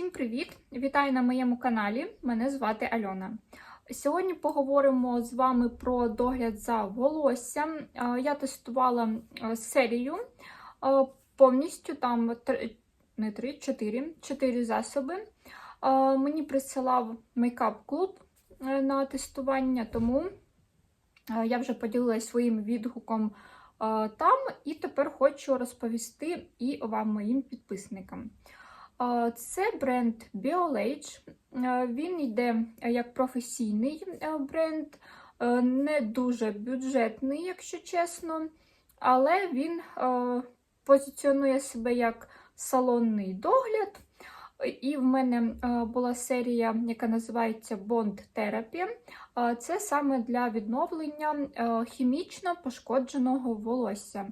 Всім привіт! Вітаю на моєму каналі. Мене звати Альона. Сьогодні поговоримо з вами про догляд за волоссям. Е, Я тестувала е, серію е, повністю там не 3, 4, 4 засоби. Мені присилав мейкап клуб на тестування, тому я вже поділилася своїм відгуком там, і тепер хочу розповісти і вам, моїм підписникам. Це бренд BioLage. Е, Він йде як професійний е, бренд, е, не дуже бюджетний, якщо чесно, але він е, позиціонує себе як салонний догляд. І в мене е, була серія, яка називається Bond Therapy. Е, Це саме для відновлення е, хімічно пошкодженого волосся.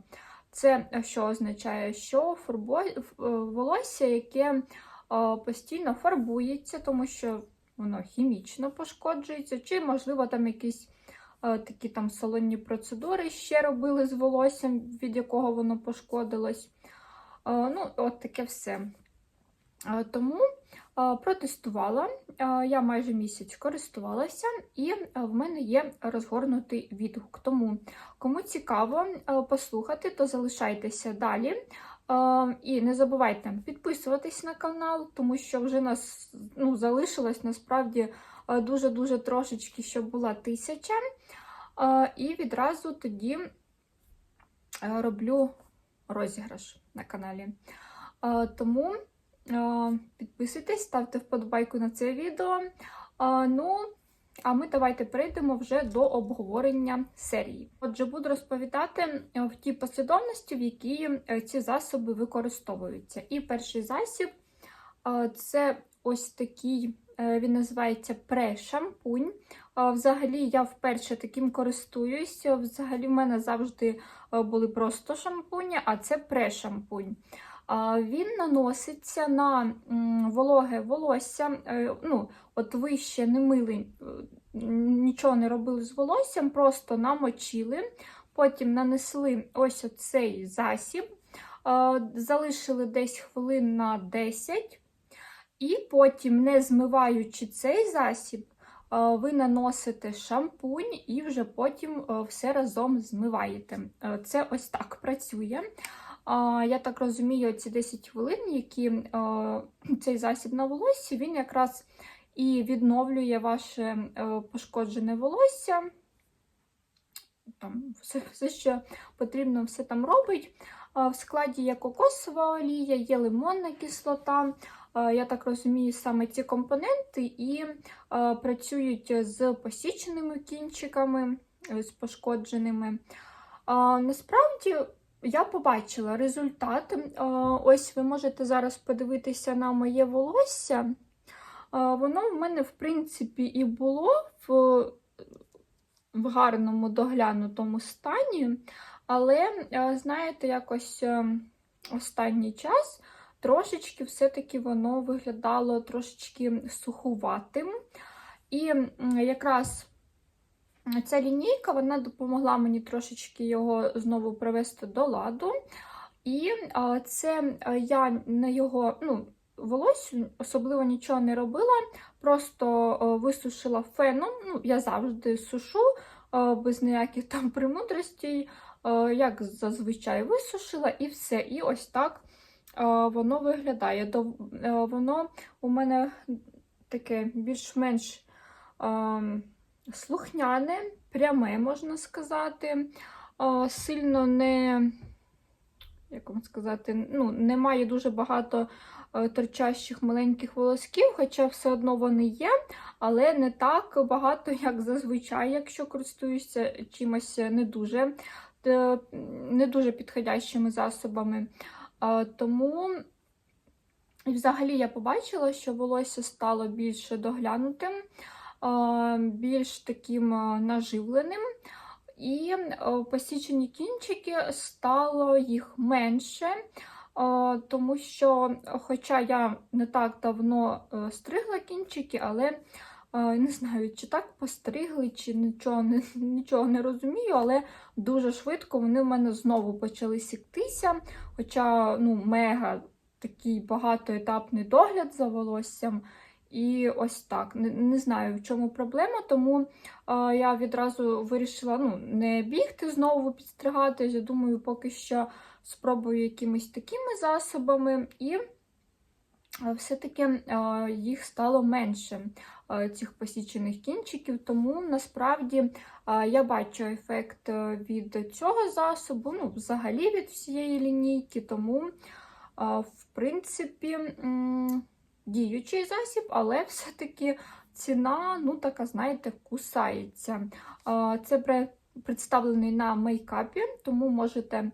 Це е, що означає, що фарбо... е, волосся, яке е, постійно фарбується, тому що воно хімічно пошкоджується, чи, можливо, там якісь такі там салонні процедури ще робили з волоссям, від якого воно пошкодилось. Ну, от таке все. Тому протестувала. Е, Я майже місяць користувалася, і е, в мене є розгорнутий відгук. Тому Кому цікаво е, послухати, то залишайтеся далі. Е, І не забувайте підписуватись на канал, тому що вже нас ну, залишилось насправді е, дуже-дуже трошечки, щоб була тисяча. Е, І відразу тоді е, роблю розіграш на каналі. Е, Тому е, підписуйтесь, ставте вподобайку на це відео. Е, Ну, а ми давайте перейдемо вже до обговорення серії. Отже, буду розповідати е, в тій послідовності, в якій е, ці засоби використовуються. І перший засіб е, це ось такий, е, він називається пре-шампунь. Е, Взагалі, я вперше таким користуюся. Взагалі, в мене завжди е, були просто шампуні, а це пре-шампунь. Він наноситься на вологе волосся. е, Ну, от ви ще не мили, е, нічого не робили з волоссям, просто намочили, потім нанесли ось оцей засіб, залишили десь хвилин на 10, і потім, не змиваючи цей засіб, ви наносите шампунь і вже потім е, все разом змиваєте. Е, Це ось так працює. Я так розумію, ці 10 хвилин, які цей засіб на волоссі, він якраз і відновлює ваше е, пошкоджене волосся. Там все, все, що потрібно, все там робить. В складі є кокосова олія, є лимонна кислота. Я так розумію, саме ці компоненти і працюють з посіченими кінчиками, з пошкодженими. Насправді я побачила результат. Ось ви можете зараз подивитися на моє волосся. Воно в мене, в принципі, і було в, в гарному доглянутому стані, але, знаєте, якось е, останній час трошечки все-таки воно виглядало трошечки сухуватим. І якраз ця лінійка вона допомогла мені трошечки його знову привести до ладу. І це а, я на його, ну, волосю особливо нічого не робила, просто е, висушила феном. Ну, я завжди сушу е, без ніяких там премудростей, е, як зазвичай висушила, і все. І ось так е, воно виглядає. Е, Воно у мене таке більш-менш е, слухняне, пряме, можна сказати. Сильно не, як вам сказати, ну, немає дуже багато е, торчащих маленьких волосків, хоча все одно вони є, але не так багато, як зазвичай, якщо користуюся чимось не дуже, е, не дуже підходящими засобами. Тому, взагалі, я побачила, що волосся стало більш доглянутим, більш таким наживленим. І посічені кінчики стало їх менше, тому що, хоча я не так давно е, стригла кінчики, але е, не знаю, чи так постригли, чи нічого не, нічого не розумію, але дуже швидко вони в мене знову почали сіктися. Хоча ну, мега такий багатоетапний догляд за волоссям. І ось так. Не, не знаю, в чому проблема, тому е, я відразу вирішила ну, не бігти знову підстригатись. Я думаю, поки що спробую якимись такими засобами, і все-таки їх стало менше, цих посічених кінчиків. Тому насправді я бачу ефект від цього засобу, ну, взагалі від всієї лінійки, тому, в принципі. Діючий засіб, але все-таки ціна, ну, така, знаєте, кусається. Це представлений на мейкапі, тому можете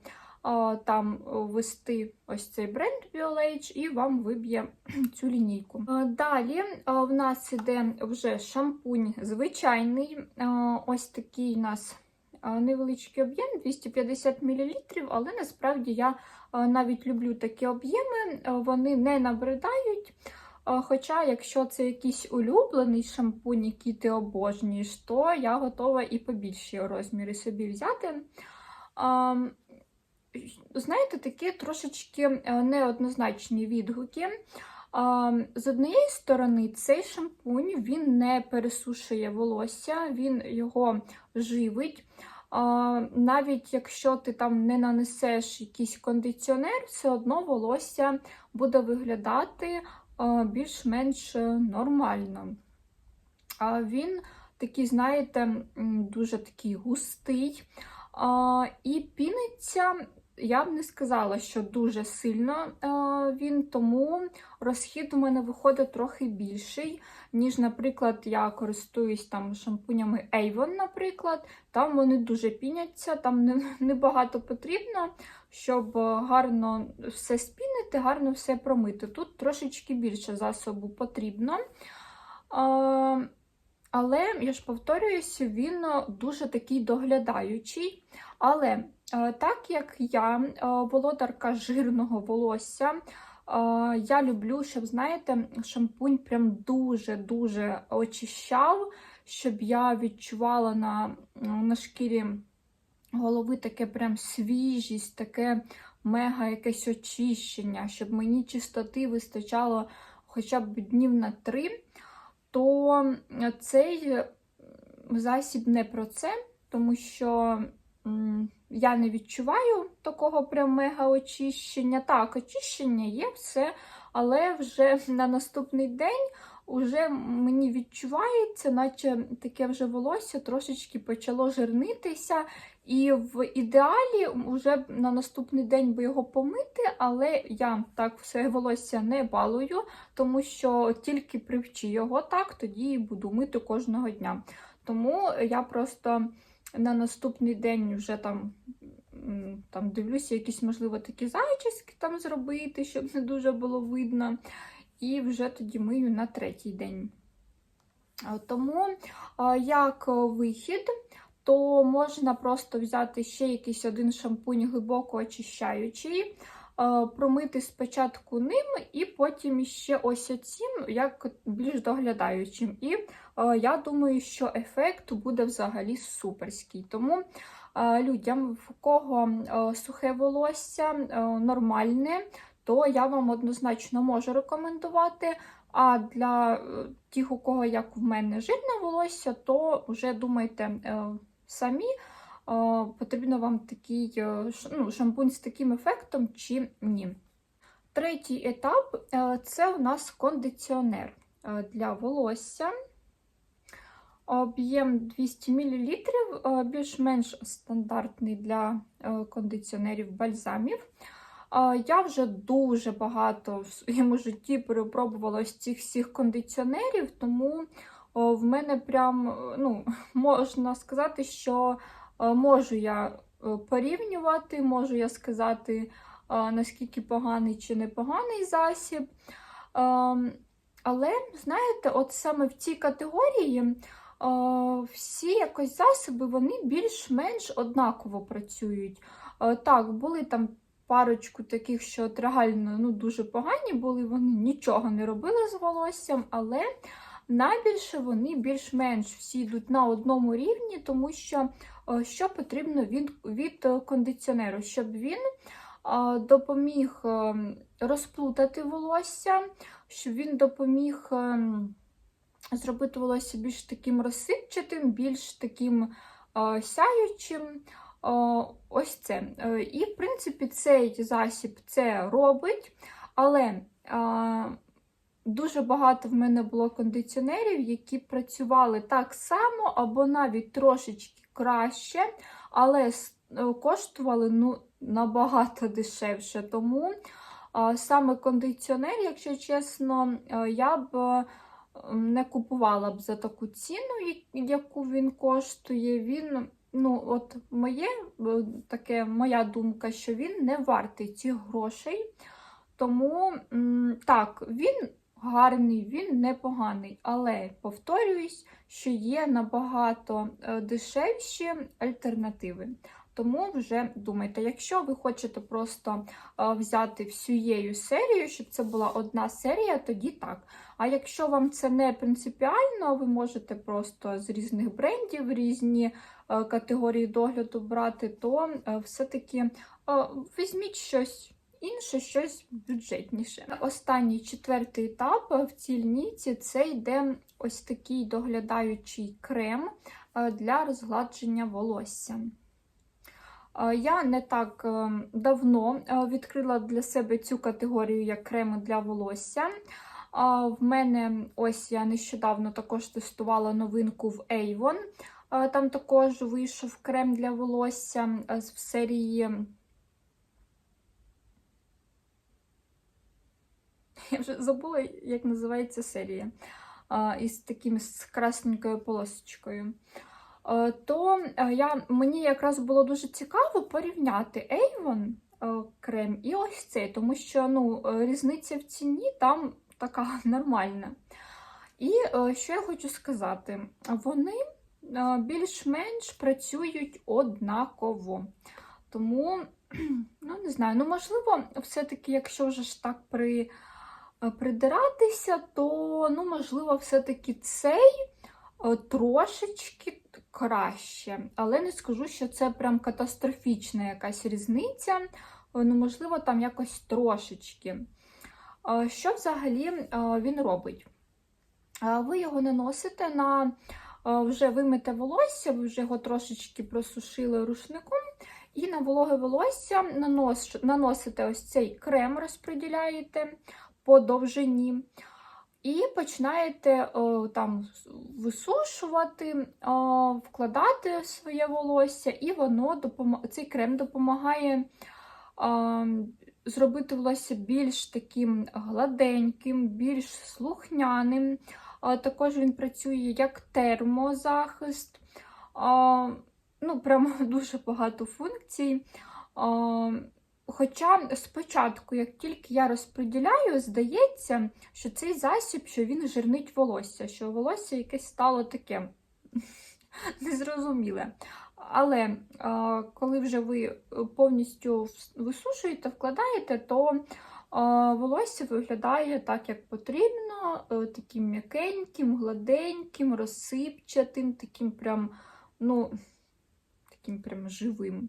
там ввести ось цей бренд BioLage і вам виб'є цю лінійку. Далі в нас іде вже шампунь звичайний. Ось такий у нас невеличкий об'єм 250 мл, але насправді я навіть люблю такі об'єми, вони не набридають. Хоча, якщо це якийсь улюблений шампунь, який ти обожнюєш, то я готова і побільші розміри собі взяти. Знаєте, такі трошечки е, неоднозначні відгуки. З однієї сторони, цей шампунь він не пересушує волосся, він його живить. Навіть якщо ти там не нанесеш якийсь кондиціонер, все одно волосся буде виглядати більш-менш нормально. А Він такий, знаєте, дуже такий густий. І піниться, я б не сказала, що дуже сильно а, він, тому розхід у мене виходить трохи більший, ніж, наприклад, я користуюсь там шампунями Avon, наприклад. Там вони дуже піняться, там не- небагато потрібно, щоб е, гарно все спінити, гарно все промити. Тут трошечки більше засобу потрібно. Але, я ж повторююся, він е, дуже такий доглядаючий. Але е, так як я володарка жирного волосся, я люблю, щоб, знаєте, шампунь прям дуже-дуже очищав, щоб я відчувала на, на шкірі голови таке прям свіжість, таке мега якесь очищення, щоб мені чистоти вистачало хоча б днів на три то цей засіб не про це, тому що я не відчуваю такого прям мега очищення. Так, очищення є все, але вже на наступний день уже мені відчувається, наче таке вже волосся трошечки почало жирнитися. І в ідеалі вже на наступний день би його помити, але я так все волосся не балую, тому що тільки привчи його так, тоді буду мити кожного дня. Тому я просто на наступний день вже там, там дивлюся, якісь, можливо, такі зачіски там зробити, щоб не дуже було видно. І вже тоді мию на третій день. Тому як вихід, то можна просто взяти ще якийсь один шампунь глибоко очищаючий, промити спочатку ним, і потім ще ось оцім, як більш доглядаючим. І я думаю, що ефект буде взагалі суперський. Тому людям, в кого сухе волосся нормальне, то я вам однозначно можу рекомендувати. А для е, тих, у кого, як в мене, жирне волосся, то вже думайте е, самі, потрібно вам такий е, ну, шампунь з таким ефектом чи ні. Третій етап е, це у нас кондиціонер е, для волосся. Об'єм 200 мл, більш-менш стандартний для кондиціонерів бальзамів. Я вже дуже багато в своєму житті перепробувала ось цих всіх кондиціонерів, тому в мене прям е, ну, можна сказати, що е, можу я е, порівнювати, можу я сказати, е, наскільки поганий чи непоганий засіб. Ем, Але, знаєте, от саме в цій категорії е, всі якось засоби вони більш-менш однаково працюють. Е, Так, були там парочку таких, що от реально ну, дуже погані були, вони нічого не робили з волоссям, але найбільше вони більш-менш всі йдуть на одному рівні, тому що е, що потрібно від, від е, кондиціонеру, щоб він е, допоміг розплутати волосся, щоб він допоміг зробити волосся більш таким розсипчатим, більш таким сяючим. Ось це. І, в принципі, цей засіб це робить, але дуже багато в мене було кондиціонерів, які працювали так само або навіть трошечки краще, але е, коштували ну, набагато дешевше. Тому саме кондиціонер, якщо чесно, е, я б не купувала б за таку ціну, яку він коштує. Він, ну, от моє таке, моя думка, що він не вартий цих грошей. Тому так, він гарний, він непоганий, але повторююсь, що є набагато е, дешевші альтернативи. Тому вже думайте, якщо ви хочете просто е, взяти всією серію, щоб це була одна серія, тоді так. А якщо вам це не принципіально, ви можете просто з різних брендів різні е, категорії догляду брати, то все-таки візьміть щось інше, щось бюджетніше. Останній четвертий етап в цій це йде ось такий доглядаючий крем е, для розгладження волосся. Е, Я не так е, давно е, відкрила для себе цю категорію як креми для волосся. В мене ось я нещодавно також тестувала новинку в Avon. Е, Там також вийшов крем для волосся е, в серії. Я вже забула, як називається серія. Із таким з красненькою полосочкою. То я, мені якраз було дуже цікаво порівняти Avon крем і ось цей, тому що ну, різниця в ціні там така нормальна. І що я хочу сказати, вони більш-менш працюють однаково. Тому, ну не знаю, ну можливо, все-таки, якщо вже ж так при, придиратися, то ну, можливо, все-таки цей е, трошечки краще. Але не скажу, що це прям катастрофічна якась різниця. Е, Ну, можливо, там якось трошечки. Е, Що взагалі е, він робить? Е, Ви його наносите на е, вже вимите волосся, ви вже його трошечки просушили рушником, і на вологе волосся наносите ось цей крем, розподіляєте по довжині. І починаєте о, там висушувати, о, вкладати своє волосся, і воно цей крем допомагає о, зробити волосся більш таким гладеньким, більш слухняним. Також він працює як термозахист. Ну, прямо дуже багато функцій. Хоча спочатку, як тільки я розподіляю, здається, що цей засіб, що він жирнить волосся, що волосся якесь стало таке незрозуміле. Але коли вже ви повністю висушуєте, вкладаєте, то волосся виглядає так, як потрібно, е, таким м'якеньким, гладеньким, розсипчатим, таким прям, ну, таким прям живим.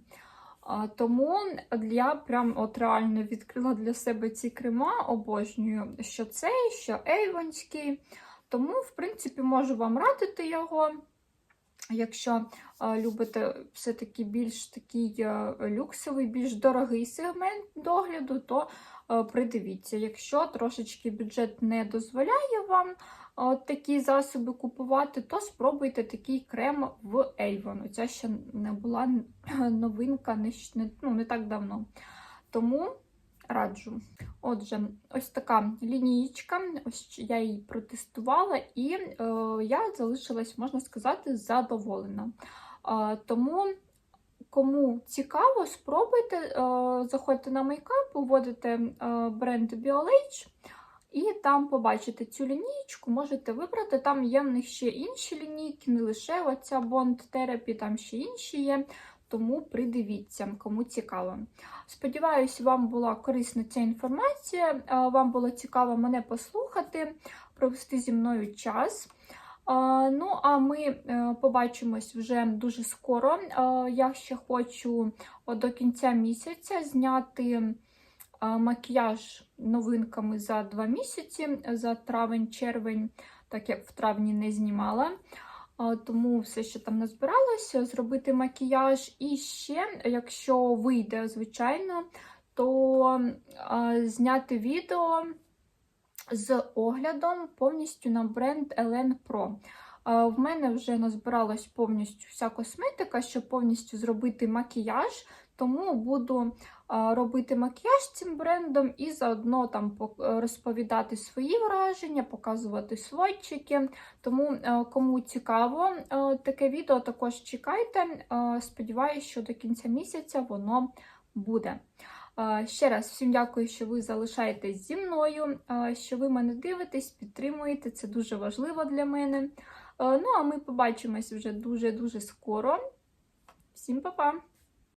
Тому я прям от реально відкрила для себе ці крема, обожнюю, що цей, що ейвонський. Тому, в принципі, можу вам радити його. Якщо любите все-таки більш такий люксовий, більш дорогий сегмент догляду, то придивіться. Якщо трошечки бюджет не дозволяє вам а, такі засоби купувати, то спробуйте такий крем в Avon. Це ще не була новинка не, не, ну, не так давно. Тому раджу. Отже, ось така лінієчка, ось я її протестувала, і е, я залишилась, можна сказати, задоволена. Е, тому, кому цікаво, спробуйте, е, заходьте на мейкап, вводите е, бренд BioLage, і там побачите цю лінійку, можете вибрати. Там є в них ще інші лінійки, не лише оця Bond Therapy, там ще інші є. Тому придивіться, кому цікаво. Сподіваюсь, вам була корисна ця інформація. Вам було цікаво мене послухати, провести зі мною час. Ну, а ми е, побачимось вже дуже скоро. Я ще хочу до кінця місяця зняти макіяж новинками за два місяці, за травень-червень, так як в травні не знімала. Тому все, що там назбиралося, зробити макіяж. І ще, якщо вийде, звичайно, то зняти відео з оглядом повністю на бренд Elen Pro. В мене вже назбиралась повністю вся косметика, щоб повністю зробити макіяж, тому буду е, робити макіяж цим брендом і заодно там розповідати свої враження, показувати сводчики. Тому, е, кому цікаво е, таке відео, також чекайте. Е, Сподіваюсь, що до кінця місяця воно буде. Е, Ще раз всім дякую, що ви залишаєтесь зі мною, е, що ви мене дивитесь, підтримуєте. Це дуже важливо для мене. Е, Ну, а ми побачимось вже дуже-дуже скоро. Всім па-па!